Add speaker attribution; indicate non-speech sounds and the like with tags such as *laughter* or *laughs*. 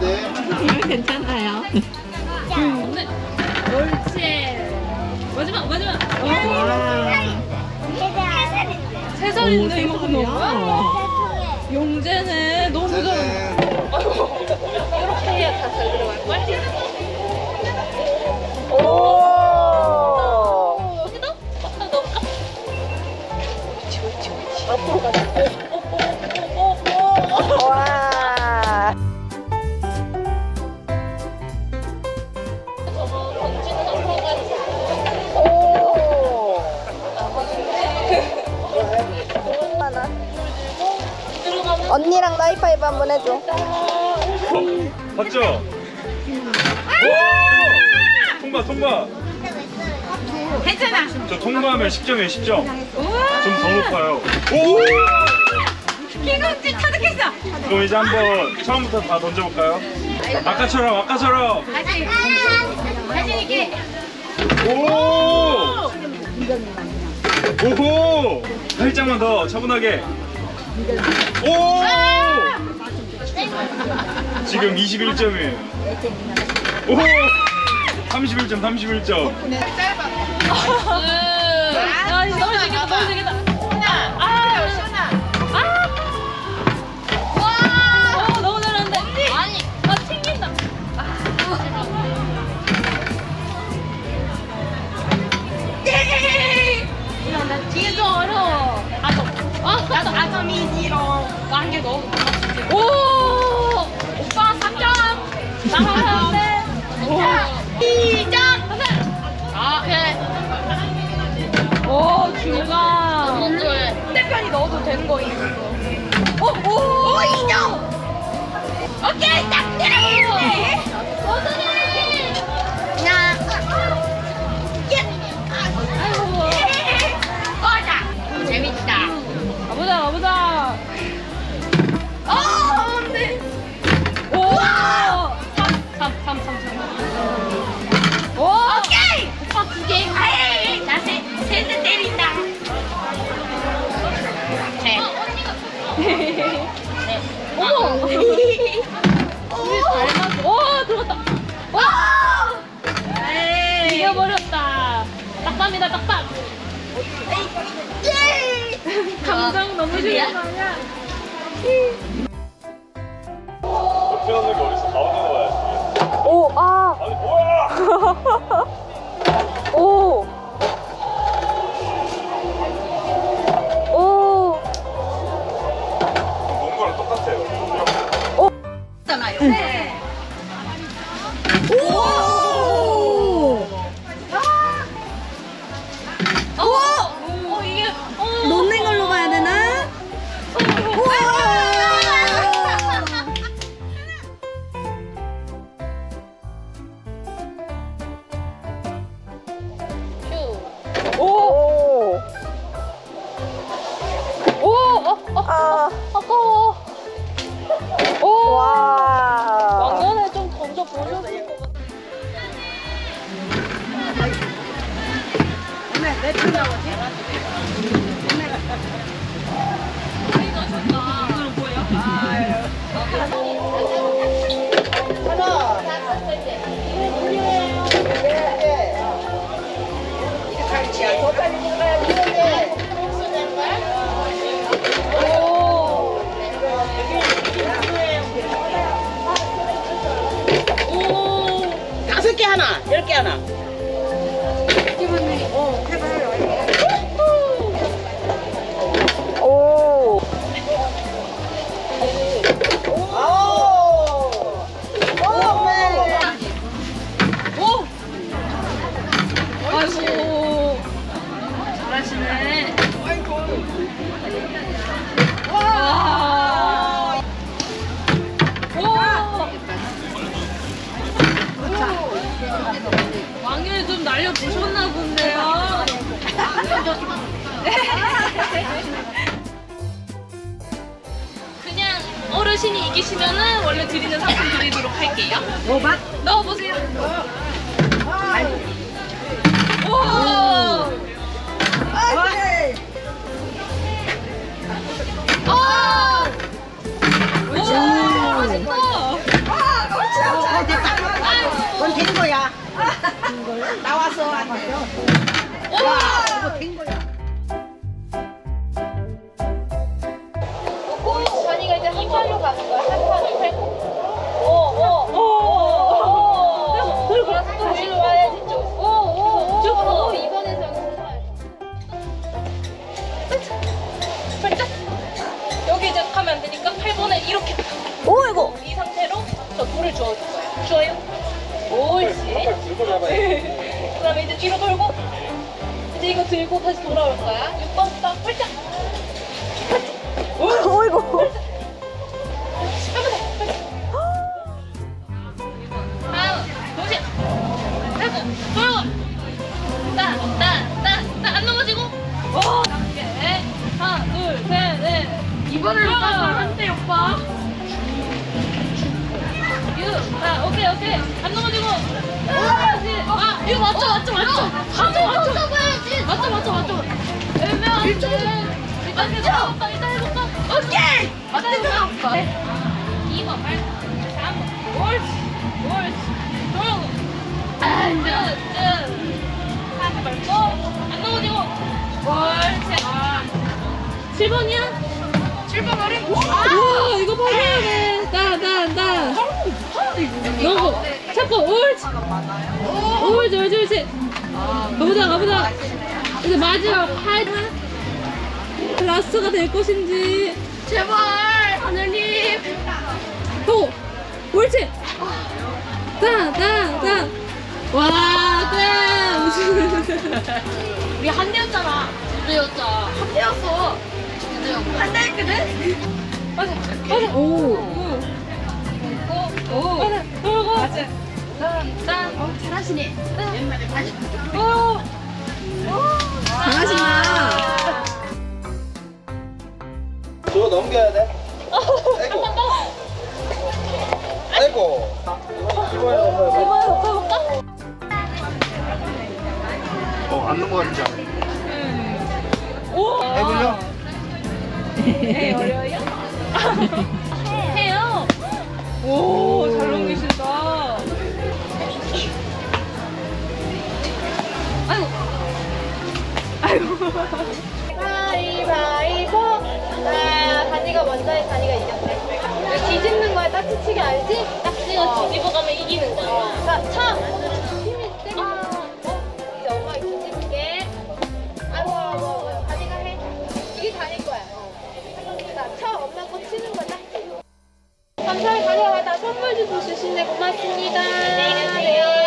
Speaker 1: 괜찮아요.
Speaker 2: 네. 옳지. 마지막 마지막.
Speaker 1: 와.
Speaker 2: 세 살인데 이거 보는 거야? 용재네 너무 잘. 이렇게 해야 다잘 들어갈 걸? 오. 여기다? 아, 넣을까? 그렇지, 그렇지, 그렇지. 앞으로 가자.
Speaker 3: 언니랑 나이파이브 한번 해줘.
Speaker 4: 봤죠? 통과 통과
Speaker 1: 괜찮아.
Speaker 4: 저 통과하면 10점이에요 10점 좀 더 높아요 오!
Speaker 1: 기금지 터득했어.
Speaker 4: 그럼 이제 한번 처음부터 다 던져볼까요? 아까처럼 아까처럼
Speaker 1: 다시. 자신 있게.
Speaker 4: 오! 오호! 살짝만 더 차분하게 오! 지금 21점이에요 오! 31점 31점
Speaker 2: 아, 이거 너무 재밌다, 너무 재밌다. 오! 오빠 3점. 나가는데. 오. 2점. 아, 오케이. 오, 중간. 대편이 넣어도 되는 거 있어. 오, 오, 오, 인정. 오케이, 딱 딱밤이다, 딱밤. 감정 너무 좋은 거 아니야?
Speaker 4: 가운데 와야지.
Speaker 3: 오, 아,
Speaker 4: 아니 뭐야 *laughs*
Speaker 5: 다섯 개 하나, 열 개 하나.
Speaker 2: 잘하시네. 와. 오. 왕년에 좀 날려 보셨나 본데요. 그냥 어르신이 이기시면은 원래 드리는 상품 드리도록 할게요.
Speaker 1: 뭐봐?
Speaker 2: 넣어보세요. 오!
Speaker 1: 나왔어. 안 돼. 와, 이거 된 거야.
Speaker 2: 잔이가 이제 한 판으로 가는 거야. 한 판을 밟고. 오, 오, 오, 오. 들고 다시 와야지 쭉. 오, 오, 오. 쭉. 오, 이번엔 여기 가야 살짝. 여기 이제 가면 안 되니까 8번에 이렇게.
Speaker 3: 오, 이거.
Speaker 2: 이 상태로 저 돌을 주워줄 거예요. 주워요. 옳지. 그다음에 이제 뒤로 돌고 이제 이거 들고 다시 돌아올 거야. 6번 딱 훌쩍.
Speaker 3: 어이구.
Speaker 2: 다음 동시에 하고 돌고 따따따따안 넘어지고 오 단계 하나 둘셋넷 이번을 오빠가 한대 오빠 유 아 오케이 오케이 안아 이거 맞죠 맞죠 맞죠? 맞죠 맞죠? 맞죠 맞죠 맞죠? 애매한데. 일단 해볼까 일단 해볼까 오케이! 일단 해볼까 2번 발 3번 옳지 옳지 돌고 앉아쭉 하지 말고. 안 넘어지고. 옳지 7번이야? 7번 어린
Speaker 1: 우와, 이거 봐야 돼. 나, 나, 나. 너무 잡고 옳지. 옳지, 옳지, 옳지. 가보자, 가보자. 이제 마지막 팔 라스트가 될 것인지.
Speaker 2: 제발 하늘님
Speaker 1: 오, 옳지. 다, 다, 다. 와, 끝.
Speaker 2: 우리 한 대였잖아 두 대였잖아 한 대였어 두 대였고 한 대였거든? 맞아 맞아
Speaker 1: 오,
Speaker 2: 오, 오. 돌고 맞아 짠 어, 잘하시네 오
Speaker 1: 잘하신다.
Speaker 6: 저거 넘겨야 돼. 아이고. 아이고. 이번에 넘어야 어, 안 넘어갔지 않아?
Speaker 2: 오.
Speaker 6: 해볼려?
Speaker 2: 네, 어려요? 해요. 오, 아이고. 아이고. 가위바위보. 자, 다니가 먼저 해. 다니가 이겼네. 이거 뒤집는 거야. 딱지치기 알지? 딱지가 뒤집어 가면 이기는 거야. 자, 차. 힘이 세게. 이제 엄마가 뒤집게. 아이고, 아이고, 아이고. 다니가 해. 이게 다닐 거야. 자, 쳐. 엄마 거 치는 거야. 감사히 가져가다 선물도 주시네 고맙습니다. 네, 가져가요.